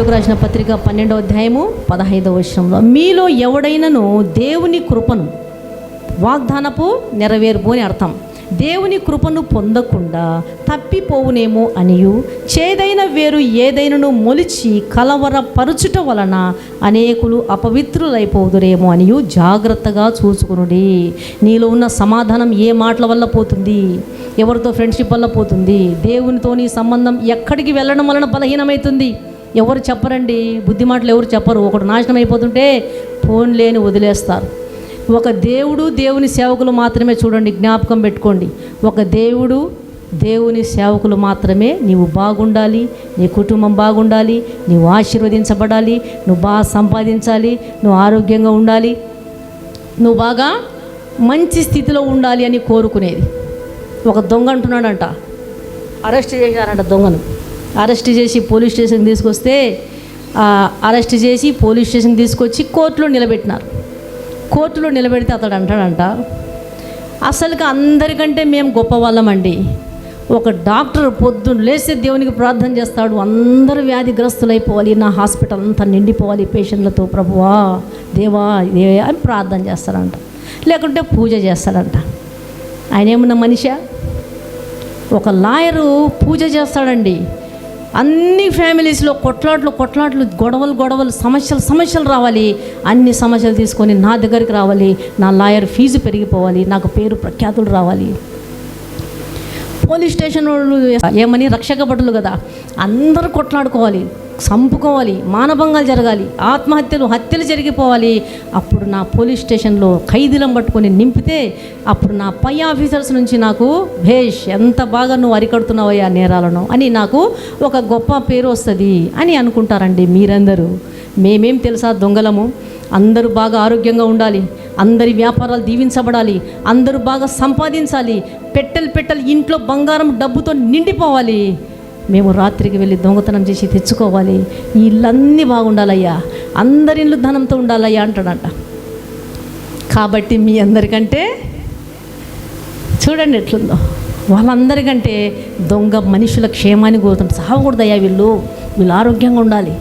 కొరిందులకు రాసిన పత్రిక పన్నెండో అధ్యాయము పదహైదవ వర్షంలో మీలో ఎవడైనను దేవుని కృపను వాగ్దానపు నెరవేర్పు అని అర్థం. దేవుని కృపను పొందకుండా తప్పిపోవునేమో అనియు చేదైన వేరు ఏదైనను మొలిచి కలవరపరుచుట వలన అనేకులు అపవిత్రులైపోదురేమో అనియు జాగ్రత్తగా చూసుకునుడి. నీలో ఉన్న సమాధానం ఏ మాటల వల్ల పోతుంది? ఎవరితో ఫ్రెండ్షిప్ వల్ల పోతుంది? దేవునితో నీ సంబంధం ఎక్కడికి వెళ్ళడం వలన బలహీనమవుతుంది? ఎవరు చెప్పరండి? బుద్ధి మాటలు ఎవరు చెప్పరు. ఒకడు నాశనం అయిపోతుంటే ఫోన్ లేని వదిలేస్తారు. ఒక దేవుడు దేవుని సేవకులు మాత్రమే చూడండి జ్ఞాపకం పెట్టుకోండి. ఒక దేవుడు దేవుని సేవకులు మాత్రమే నీవు బాగుండాలి నీ కుటుంబం బాగుండాలి నీవు ఆశీర్వదించబడాలి నువ్వు బాగా సంపాదించాలి నువ్వు ఆరోగ్యంగా ఉండాలి నువ్వు బాగా మంచి స్థితిలో ఉండాలి అని కోరుకునేది. ఒక దొంగ అంటున్నాడంట. అరెస్ట్ చేశారంట దొంగను. అరెస్ట్ చేసి పోలీస్ స్టేషన్కి తీసుకొస్తే అరెస్ట్ చేసి పోలీస్ స్టేషన్కి తీసుకొచ్చి కోర్టులో నిలబెట్టినారు. కోర్టులో నిలబెడితే అతడు అంటాడంట అసలుకి అందరికంటే మేము గొప్ప వాళ్ళమండి ఒక డాక్టర్ పొద్దున్న లేస్తే దేవునికి ప్రార్థన చేస్తాడు అందరూ వ్యాధిగ్రస్తులైపోవాలి నా హాస్పిటల్ అంతా నిండిపోవాలి పేషెంట్లతో ప్రభువా దేవా దేవా అని ప్రార్థన చేస్తాడంట. లేకుంటే పూజ చేస్తాడంట. ఆయన ఏమన్నా మనిషా? ఒక లాయరు పూజ చేస్తాడండి. అన్ని ఫ్యామిలీస్లో కొట్లాట్లు కొట్లాట్లు గొడవలు గొడవలు సమస్యలు సమస్యలు రావాలి. అన్ని సమస్యలు తీసుకొని నా దగ్గరికి రావాలి. నా లాయర్ ఫీజు పెరిగిపోవాలి. నాకు పేరు ప్రఖ్యాతులు రావాలి. పోలీస్ స్టేషన్ వాళ్ళు ఏమని? రక్షక భటులు కదా. అందరూ కొట్లాడుకోవాలి చంపుకోవాలి మానభంగాలు జరగాలి ఆత్మహత్యలు హత్యలు జరిగిపోవాలి. అప్పుడు నా పోలీస్ స్టేషన్లో ఖైదీలం పట్టుకొని నింపితే అప్పుడు నా పై ఆఫీసర్స్ నుంచి నాకు భేష్ ఎంత బాగా నువ్వు అరికడుతున్నావయ్యా నేరాలను? అని నాకు ఒక గొప్ప పేరు వస్తుంది అని అనుకుంటారండి మీరందరూ. మేమేం తెలుసా దొంగలము? అందరూ బాగా ఆరోగ్యంగా ఉండాలి. అందరి వ్యాపారాలు దీవించబడాలి. అందరూ బాగా సంపాదించాలి. పెట్టెలు పెట్టెలు ఇంట్లో బంగారం డబ్బుతో నిండిపోవాలి. మేము రాత్రికి వెళ్ళి దొంగతనం చేసి తెచ్చుకోవాలి. ఈ ఇళ్ళన్నీ బాగుండాలయ్యా. అందరి ఇల్లు ధనంతో ఉండాలయ్యా అంటాడంట కాబట్టి మీ అందరికంటే చూడండి ఎట్లుందో. వాళ్ళందరికంటే దొంగ మనుషుల క్షేమాన్ని కోరుతుంటారు సాగకూడదయ్యా వీళ్ళు. వీళ్ళు ఆరోగ్యంగా ఉండాలి.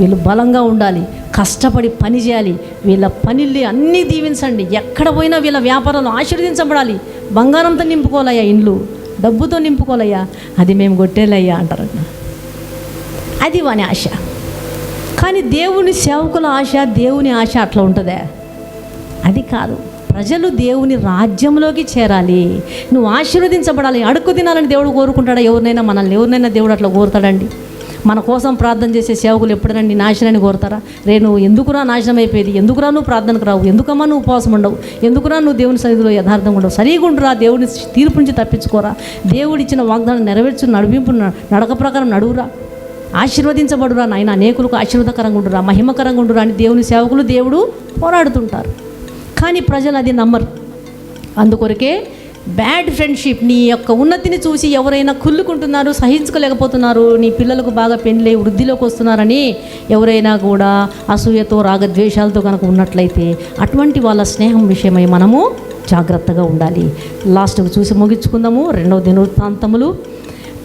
వీళ్ళు బలంగా ఉండాలి కష్టపడి పని చేయాలి. వీళ్ళ పనిల్ని అన్నీ దీవించండి. ఎక్కడ పోయినా వీళ్ళ వ్యాపారాలు ఆశీర్వదించబడాలి. బంగారంతో నింపుకోవాలయ్యా ఇండ్లు డబ్బుతో నింపుకోవాలయ్యా. అది మేము కొట్టేలయ్యా అంటారు అది వాని ఆశ. కానీ దేవుని సేవకుల ఆశ దేవుని ఆశ అట్లా ఉంటుందా. అది కాదు. ప్రజలు దేవుని రాజ్యంలోకి చేరాలి. నువ్వు ఆశీర్వదించబడాలి. అడుక్కు తినాలని దేవుడు కోరుకుంటాడా? ఎవరినైనా మనల్ని ఎవరినైనా దేవుడు అట్లా కోరుతాడండి? మన కోసం ప్రార్థన చేసే సేవకులు ఎప్పుడైనా నీ నాశనాన్ని కోరుతారా? రే నువ్వు ఎందుకురా నాశనం అయిపోయేది? ఎందుకురా నువ్వు ప్రార్థనకు రావు? ఎందుకమ్మా నువ్వు ఉపవాసం ఉండవు? ఎందుకురా నువ్వు దేవుని సన్నిధిలో యథార్థంగా ఉండవు? సరిగా ఉండురా దేవుని తీర్పు నుంచి తప్పించుకోరా? దేవుడిచ్చిన వాగ్దానం నెరవేర్చు నడిపింపు న- నడక ప్రకారం నడువురా. ఆశీర్వదించబడురా నాయన. అనేకులకు ఆశీర్వదకరంగా ఉండురా మహిమకరంగా ఉండురా అని దేవుని సేవకులు దేవుడు పోరాడుతుంటారు. కానీ ప్రజలు అది నమ్మరు. అందుకొరకే బ్యాడ్ ఫ్రెండ్షిప్ నీ యొక్క ఉన్నతిని చూసి ఎవరైనా కుళ్ళుకుంటున్నారు సహించుకోలేకపోతున్నారు నీ పిల్లలకు బాగా పెళ్ళి వృద్ధిలోకి వస్తున్నారని ఎవరైనా కూడా అసూయతో రాగద్వేషాలతో కనుక ఉన్నట్లయితే అటువంటి వాళ్ళ స్నేహం విషయమై మనము జాగ్రత్తగా ఉండాలి. లాస్ట్కు చూసి ముగించుకుందాము. రెండవ దినవృత్తాంతములు.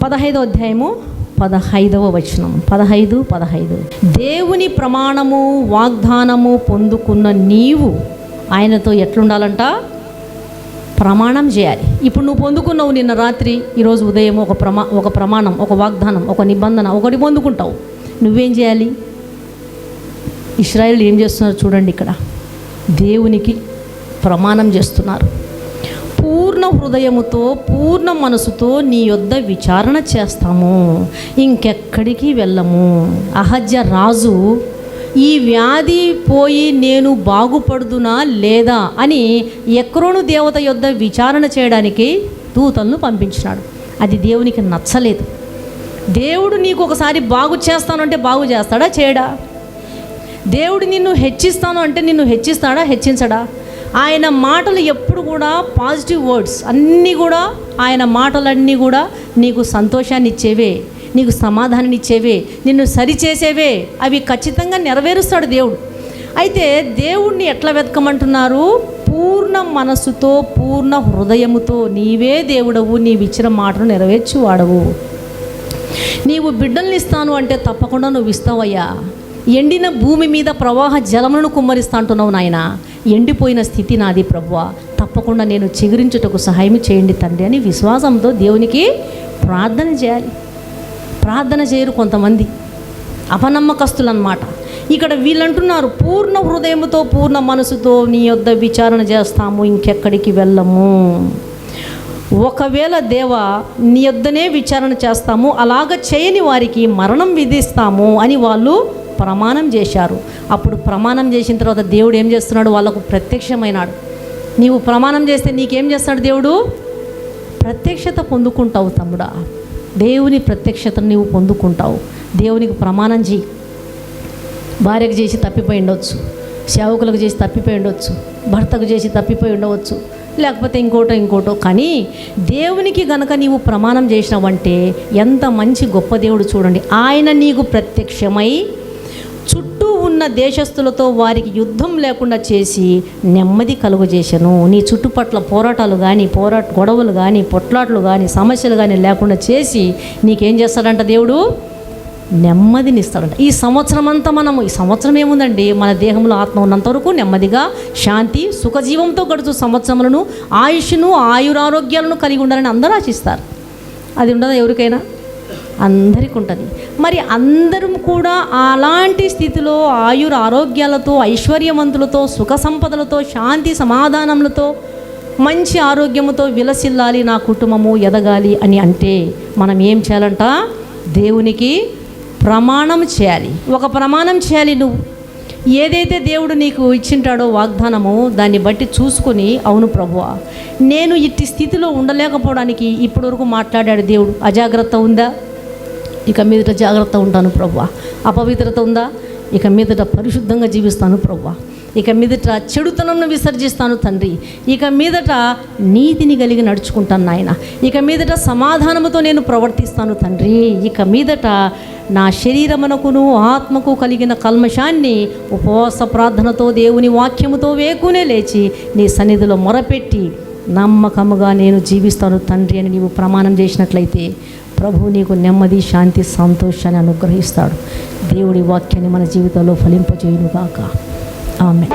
పదహైదో అధ్యాయము పదహైదవ వచనం. పదహైదు పదహైదు. దేవుని ప్రమాణము వాగ్దానము పొందుకున్న నీవు ఆయనతో ఎట్లుండాలంట? ప్రమాణం చేయాలి. ఇప్పుడు నువ్వు పొందుకున్నావు నిన్న రాత్రి ఈరోజు ఉదయం ఒక ప్రమా ఒక ప్రమాణం ఒక వాగ్దానం ఒక నిబంధన ఒకటి పొందుకుంటావు. నువ్వేం చేయాలి? ఇస్రాయల్ ఏం చేస్తున్నారు చూడండి ఇక్కడ. దేవునికి ప్రమాణం చేస్తున్నారు. పూర్ణ హృదయముతో పూర్ణ మనసుతో నీ యొద్ద విచారణ చేస్తాము. ఇంకెక్కడికి వెళ్ళము? అహజ్య రాజు ఈ వ్యాధి పోయి నేను బాగుపడుదునా లేదా అని ఎక్రోను దేవత యొద్ద విచారణ చేయడానికి దూతలను పంపించినాడు. అది దేవునికి నచ్చలేదు. దేవుడు నీకు ఒకసారి బాగు చేస్తానంటే బాగు చేస్తాడా? చేయడా? దేవుడు నిన్ను హెచ్చిస్తాను అంటే నిన్ను హెచ్చిస్తాడా? హెచ్చించడా? ఆయన మాటలు ఎప్పుడు కూడా పాజిటివ్ వర్డ్స్ అన్నీ కూడా ఆయన మాటలన్నీ కూడా నీకు సంతోషాన్ని ఇచ్చేవే నీకు సమాధానాన్ని నిన్ను సరిచేసేవే అవి ఖచ్చితంగా నెరవేరుస్తాడు దేవుడు. అయితే దేవుణ్ణి ఎట్లా వెతకమంటున్నారు? పూర్ణ మనస్సుతో పూర్ణ హృదయముతో నీవే దేవుడవు నీవిచ్చిన మాటను నెరవేర్చి వాడవు నీవు బిడ్డల్ని ఇస్తాను అంటే తప్పకుండా నువ్వు ఇస్తావయ్యా ఎండిన భూమి మీద ప్రవాహ జలములను కుమ్మరిస్తా అంటున్నావు నాయన. ఎండిపోయిన స్థితి నాది ప్రభువ. తప్పకుండా నేను చిగురించుటకు సహాయం చేయండి తండ్రి అని విశ్వాసంతో దేవునికి ప్రార్థన చేయాలి. ప్రార్థన చేయరు కొంతమంది. అపనమ్మకస్తులు అన్నమాట ఇక్కడ వీళ్ళంటున్నారు పూర్ణ హృదయముతో పూర్ణ మనసుతో నీ యొద్ద విచారణ చేస్తాము ఇంకెక్కడికి వెళ్ళము. ఒకవేళ దేవ నీ యొద్దనే విచారణ చేస్తాము అలాగ చేయని వారికి మరణం విధిస్తాము అని వాళ్ళు ప్రమాణం చేశారు. అప్పుడు ప్రమాణం చేసిన తర్వాత దేవుడు ఏం చేస్తున్నాడు? వాళ్ళకు ప్రత్యక్షమైనాడు. నీవు ప్రమాణం చేస్తే నీకేం చేస్తాడు దేవుడు? ప్రత్యక్షత పొందుకుంటావు తమ్ముడా. దేవుని ప్రత్యక్షతను నీవు పొందుకుంటావు. దేవునికి ప్రమాణం చేయి భార్యకు చేసి తప్పిపోయి ఉండవచ్చు సేవకులకు చేసి తప్పిపోయి ఉండవచ్చు భర్తకు చేసి తప్పిపోయి ఉండవచ్చు. లేకపోతే ఇంకోటో ఇంకోటో. కానీ దేవునికి గనక నీవు ప్రమాణం చేసినావంటే ఎంత మంచి గొప్ప దేవుడు చూడండి. ఆయన నీకు ప్రత్యక్షమై చుట్టూ ఉన్న దేశస్తులతో వారికి యుద్ధం లేకుండా చేసి నెమ్మది కలుగజేశాను. నీ చుట్టుపట్ల పోరాటాలు కానీ పోరాట గొడవలు కానీ పొట్లాట్లు కానీ సమస్యలు కానీ లేకుండా చేసి నీకేం చేస్తాడంట దేవుడు? నెమ్మదినిస్తాడంట. ఈ సంవత్సరం అంతా మనము ఈ సంవత్సరం ఏముందండి? మన దేహంలో ఆత్మ ఉన్నంత వరకు నెమ్మదిగా శాంతి సుఖజీవంతో గడుచు సంవత్సరములను ఆయుష్ను ఆయురారోగ్యాలను కలిగి ఉండాలని అందరూ ఆశిస్తారు. అది ఉండదా ఎవరికైనా? అందరికి ఉంటుంది మరి అందరం కూడా అలాంటి స్థితిలో ఆయుర ఆరోగ్యాలతో ఐశ్వర్యవంతులతో సుఖ సంపదలతో శాంతి సమాధానములతో మంచి ఆరోగ్యముతో విలసిల్లాలి నా కుటుంబము ఎదగాలి అని అంటే మనం ఏం చేయాలంట? దేవునికి ప్రమాణం చేయాలి. ఒక ప్రమాణం చేయాలి నువ్వు. ఏదైతే దేవుడు నీకు ఇచ్చింటాడో వాగ్దానము దాన్ని బట్టి చూసుకొని అవును ప్రభువా. నేను ఇట్టి స్థితిలో ఉండలేకపోవడానికి ఇప్పటివరకు మాట్లాడాడు దేవుడు. అజాగ్రత్త ఉందా? ఇక మీదట జాగ్రత్త ఉంటాను ప్రవ్వా. అపవిత్రత ఉందా? ఇక మీదట పరిశుద్ధంగా జీవిస్తాను ప్రవ్వా. ఇక మీదట చెడుతనంను విసర్జిస్తాను తండ్రి. ఇక మీదట నీతిని కలిగి నడుచుకుంటాను నాయన. ఇక మీదట సమాధానముతో నేను ప్రవర్తిస్తాను తండ్రి. ఇక మీదట నా శరీరమునకును ఆత్మకు కలిగిన కల్మషాన్ని ఉపవాస ప్రార్థనతో దేవుని వాక్యముతో వేకునే లేచి నీ సన్నిధిలో మొరపెట్టి నమ్మకముగా నేను జీవిస్తాను తండ్రి అని నీవు ప్రమాణం చేసినట్లయితే ప్రభు నీకు నెమ్మది శాంతి సంతోషాన్ని అనుగ్రహిస్తాడు. దేవుడి వాక్యాన్ని మన జీవితంలో ఫలింపజేయునుగాక. ఆమె